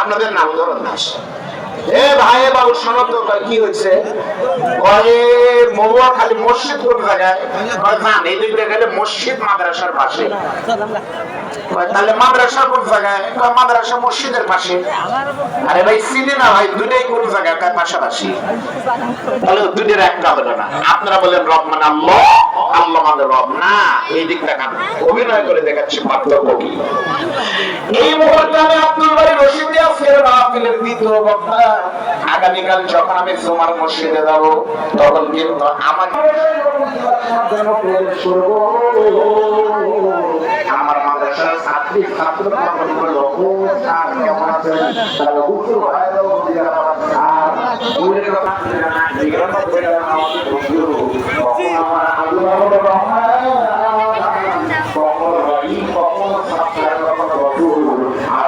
আপনাদের নাম ধরুন না। এ ভাই বাবু দরকার, কি হয়েছে? মহুয়া খালি মসজিদ কোন জায়গায়? না গেলে মসজিদ মাদ্রাসার পাশে। তাহলে মাদ্রাসা কোন জায়গায়? মাদ্রাসা মসজিদের পাশে। আরে ভাই, চিনি না ভাই, দুটাই কোন জায়গায়? পাশাপাশি। তাহলে দুটোর একটা হলো না। আপনারা বলেন রব মানে আল্লাহ মানে রব না এই দিক দেখান অভিনয় করে দেখাচ্ছি পার্থক্য কি এই মুহূর্তে আমি আব্দুল বাড়ি রশিদিয়া ফের মাহফিলের দ্বিতীয় বক্তা আগামীকাল যখন আমি জুমার মসজিদে যাব তখন কিন্তু করব। আমার মাদ্রাসার ছাত্রী ছাত্র কেমন আছেন তারা উত্তর ভাইরাও দিলাম আর দূরে কথা না বিগ্রহ করে আমাদের বন্ধু কখন আমার আল্লাহর রহমান কখন রহিম কখন সাত্তার কখন গফুর আর কি আমাদের আল্লাহ আমাদের ছাত্ররা তার এতগুলো নামের ভিতরে সবথেকে গুরুত্বপূর্ণ পরিচয় হলো তিনি আমাদের আমি রবের ব্যাখ্যা রবের অর্থ এরকম তার নিয়ত সাই ইলা কামালি সাইয়ান ফাসাইয়া যে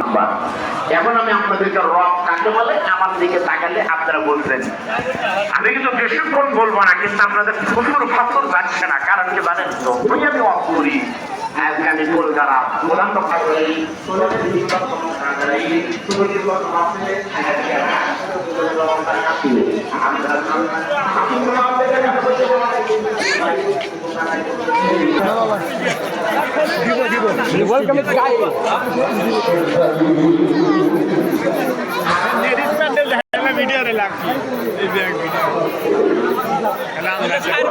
নাম্বার। আমি আপনাদেরকে রব কাকে বলে? আমার দিকে তাকালে আপনারা বলবেন। আমি কিন্তু বেশিক্ষণ বলব না, কিন্তু আপনাদের ফুসুর ফাসুর যাচ্ছে না। কারণ কি জানেন তো? আমি অফ আমি কলকাতা প্রধান কথা বলি ভিডিও রে লাগছে এই ভিডিও রক্তদানকে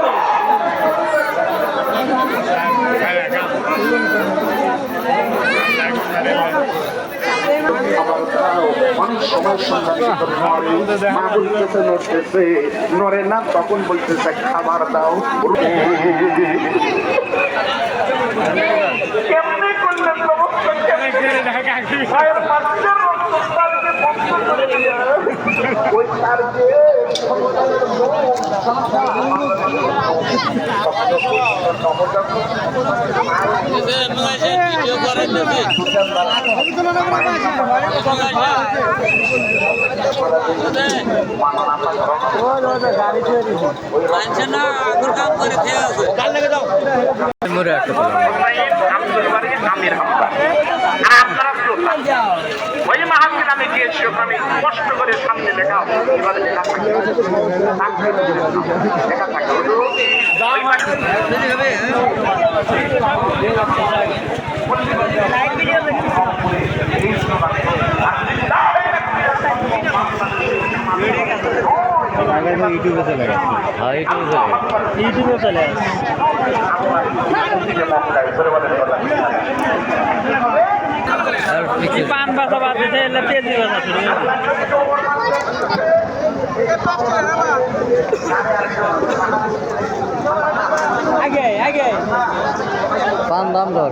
বন্ধ করে দিয়ে ওই তার যে ক্ষমতার লোক, না আগুন কাম করে খেয়ে আছে আব্দুল বারী আমির হামদা। আর আপনারা। ওই মাহফিল আমি গিয়েছি ওখানে স্পষ্ট করে সামনে লেখা থাকে। ইউটিউবে চলে গেছে। হ্যাঁ ইউটিউবে চলে গেছে। ইউটিউবে চলে গেছে। পান বাসা বাদ দিতে এলে পেঁয়াজি বাসা শুরু আগে আগে। পান দাম ধর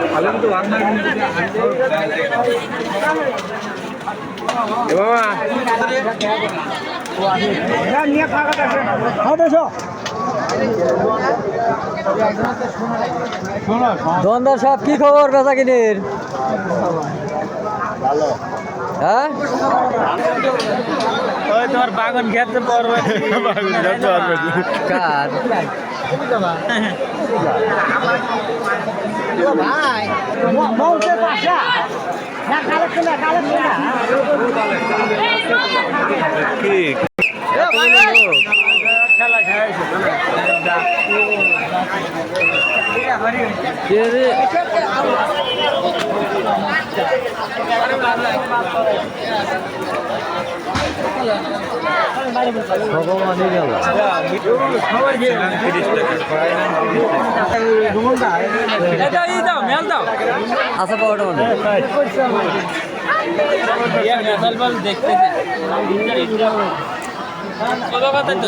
দন্দর সব কি খবর বেচা কিনির? হ্যাঁ? ওই তোমার বাগান খেতে পারবে। বাগান খেতে পারবে কার খেলা কে রে গেল আশা পাওয়াটা মানে দেখতে কথা তো